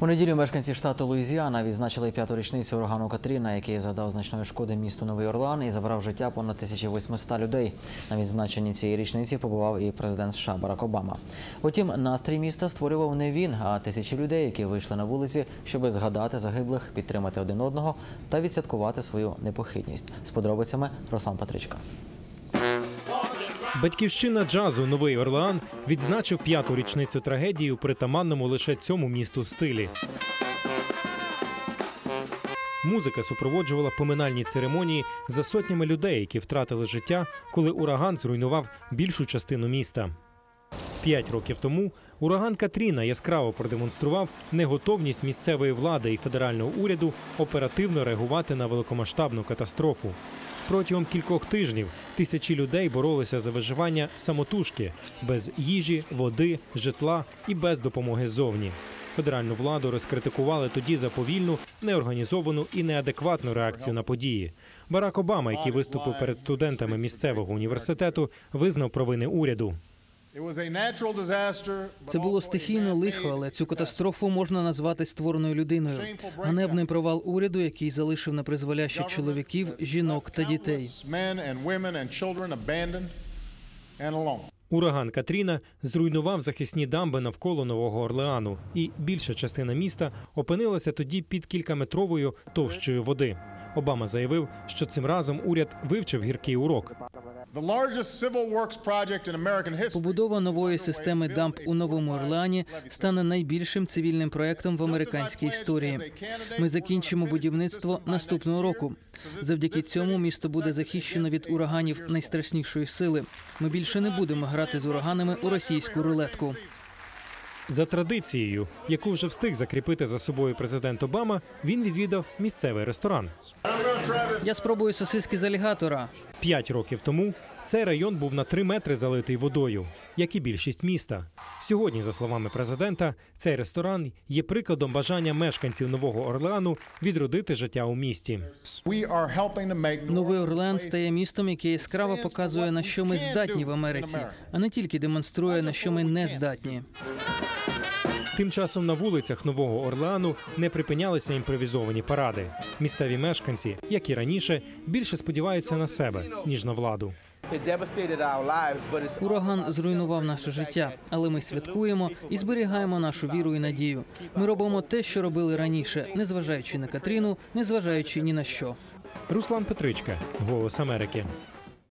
У неділю мешканці штату Луїзіана відзначили п'яту річницю урагану Катріна, який завдав значної шкоди місту Новий Орлеан і забрав життя понад 1800 людей. На відзначенні цієї річниці побував і президент США Барак Обама. Утім, настрій міста створював не він, а тисячі людей, які вийшли на вулиці, щоби згадати загиблих, підтримати один одного та відсвяткувати свою непохитність. З подробицями Руслан Патричка. Батьківщина джазу Новий Орлеан відзначив п'яту річницю трагедії у притаманному лише цьому місту стилі. Музика супроводжувала поминальні церемонії за сотнями людей, які втратили життя, коли ураган зруйнував більшу частину міста. П'ять років тому ураган Катріна яскраво продемонстрував неготовність місцевої влади і федерального уряду оперативно реагувати на великомасштабну катастрофу. Протягом кількох тижнів тисячі людей боролися за виживання самотужки без їжі, води, житла і без допомоги ззовні. Федеральну владу розкритикували тоді за повільну, неорганізовану і неадекватну реакцію на події. Барак Обама, який виступив перед студентами місцевого університету, визнав провини уряду. Це було стихійне лихо, але цю катастрофу можна назвати створеною людиною. Ганебний провал уряду, який залишив на призволяще чоловіків, жінок та дітей. Ураган Катріна зруйнував захисні дамби навколо Нового Орлеану, і більша частина міста опинилася тоді під кількаметровою товщою води. Обама заявив, що цим разом уряд вивчив гіркий урок. Побудова нової системи дамп у новому Орлеані стане найбільшим цивільним проектом в американській історії. Ми закінчимо будівництво наступного року. Завдяки цьому місто буде захищено від ураганів найстрашнішої сили. Ми більше не будемо грати з ураганами у російську рулетку. За традицією, яку вже встиг закріпити за собою президент Обама, він відвідав місцевий ресторан. Я спробую сосиски з алігатора. П'ять років тому цей район був на три метри залитий водою, як і більшість міста. Сьогодні, за словами президента, цей ресторан є прикладом бажання мешканців Нового Орлеану відродити життя у місті. Новий Орлеан стає містом, яке яскраво показує на що ми здатні в Америці, а не тільки демонструє на що ми не здатні. Тим часом на вулицях Нового Орлеану не припинялися імпровізовані паради. Місцеві мешканці, як і раніше, більше сподіваються на себе ніж на владу. Ураган зруйнував наше життя, але ми святкуємо і зберігаємо нашу віру і надію. Ми робимо те, що робили раніше, незважаючи на Катріну, незважаючи ні на що. Руслан Петричка, Голос Америки.